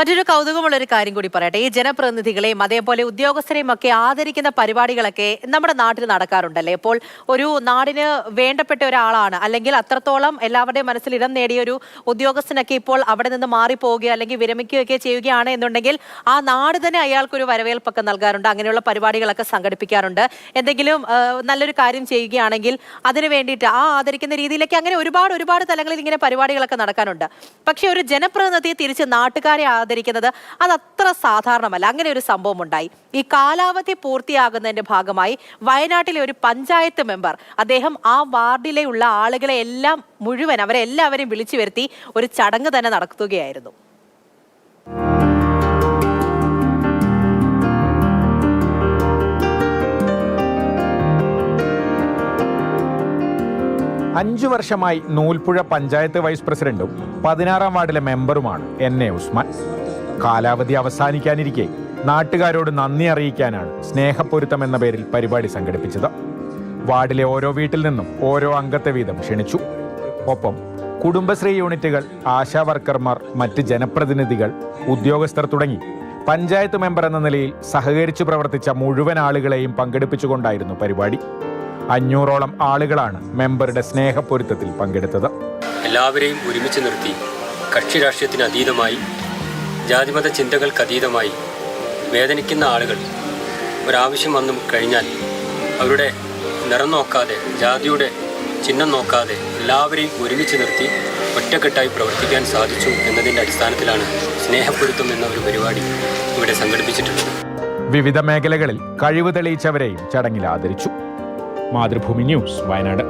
മറ്റൊരു കൗതുകമുള്ള ഒരു കാര്യം കൂടി പറയട്ടെ. ഈ ജനപ്രതിനിധികളെയും അതേപോലെ ഉദ്യോഗസ്ഥരെയും ഒക്കെ ആദരിക്കുന്ന പരിപാടികളൊക്കെ നമ്മുടെ നാട്ടിൽ നടക്കാറുണ്ടല്ലേ? ഇപ്പോൾ ഒരു നാടിന് വേണ്ടപ്പെട്ട ഒരാളാണ് അല്ലെങ്കിൽ അത്രത്തോളം എല്ലാവരുടെയും മനസ്സിൽ ഇടം നേടിയ ഒരു ഉദ്യോഗസ്ഥനൊക്കെ ഇപ്പോൾ അവിടെ നിന്ന് മാറിപ്പോവുകയോ അല്ലെങ്കിൽ വിരമിക്കുകയൊക്കെ ചെയ്യുകയാണ് എന്നുണ്ടെങ്കിൽ ആ നാട് തന്നെ അയാൾക്കൊരു വരവേൽപ്പൊക്കെ നൽകാറുണ്ട്. അങ്ങനെയുള്ള പരിപാടികളൊക്കെ സംഘടിപ്പിക്കാറുണ്ട്. എന്തെങ്കിലും നല്ലൊരു കാര്യം ചെയ്യുകയാണെങ്കിൽ അതിന് വേണ്ടിയിട്ട് ആ ആദരിക്കുന്ന രീതിയിലേക്ക് അങ്ങനെ ഒരുപാട് ഒരുപാട് തലങ്ങളിൽ ഇങ്ങനെ പരിപാടികളൊക്കെ നടക്കാറുണ്ട്. പക്ഷെ ഒരു ജനപ്രതിനിധിയെ തിരിച്ച് നാട്ടുകാരെ ആദരിക്കുന്നത് അത് അത്ര സാധാരണമല്ല. അങ്ങനെ ഒരു സംഭവം ഉണ്ടായി ഈ കാലാവധി പൂർത്തിയാകുന്നതിന്റെ ഭാഗമായി വയനാട്ടിലെ ഒരു പഞ്ചായത്ത് മെമ്പർ അദ്ദേഹം ആ വാർഡിലെ ഉള്ള ആളുകളെ എല്ലാം മുഴുവൻ അവരെ എല്ലാവരെയും വിളിച്ചു വരുത്തി ഒരു ചടങ്ങ് തന്നെ നടത്തുകയായിരുന്നു. അഞ്ചു വർഷമായി നൂൽപ്പുഴ പഞ്ചായത്ത് വൈസ് പ്രസിഡന്റും പതിനാറാം വാർഡിലെ മെമ്പറുമാണ് എൻ എ ഉസ്മാൻ. കാലാവധി അവസാനിക്കാനിരിക്കെ. നാട്ടുകാരോട് നന്ദി അറിയിക്കാനാണ് സ്നേഹപ്പൊരുത്തം എന്ന പേരിൽ പരിപാടി സംഘടിപ്പിച്ചത്. വാർഡിലെ ഓരോ വീട്ടിൽ നിന്നും ഓരോ അംഗത്തെ വീതം ക്ഷണിച്ചു. ഒപ്പം കുടുംബശ്രീ യൂണിറ്റുകൾ ആശാ വർക്കർമാർ മറ്റ് ജനപ്രതിനിധികൾ ഉദ്യോഗസ്ഥർ തുടങ്ങി പഞ്ചായത്ത് മെമ്പർ എന്ന നിലയിൽ സഹകരിച്ചു പ്രവർത്തിച്ച മുഴുവൻ ആളുകളെയും പങ്കെടുപ്പിച്ചുകൊണ്ടായിരുന്നു പരിപാടി. അഞ്ഞൂറോളം ആളുകളാണ് മെമ്പറുടെ സ്നേഹപ്പൊരുത്തത്തിൽ പങ്കെടുത്തത്. എല്ലാവരെയും ഒരുമിച്ച് നിർത്തി കക്ഷി രാഷ്ട്രീയത്തിന് അതീതമായി ജാതിമത ചിന്തകൾക്ക് അതീതമായി വേദനിക്കുന്ന ആളുകൾ ഒരാവശ്യം വന്നു കഴിഞ്ഞാൽ അവരുടെ നിറം നോക്കാതെ ജാതിയുടെ ചിഹ്നം നോക്കാതെ എല്ലാവരെയും ഒരുമിച്ച് നിർത്തി ഒറ്റക്കെട്ടായി പ്രവർത്തിക്കാൻ സാധിച്ചു എന്നതിന്റെ അടിസ്ഥാനത്തിലാണ് സ്നേഹപ്പൊരുത്തം എന്ന ഒരു പരിപാടി ഇവിടെ സംഘടിപ്പിച്ചിട്ടുള്ളത്. വിവിധ മേഖലകളിൽ കഴിവ് തെളിയിച്ചവരെയും ചടങ്ങിൽ ആദരിച്ചു. മാതൃഭൂമി ന്യൂസ് വയനാട്.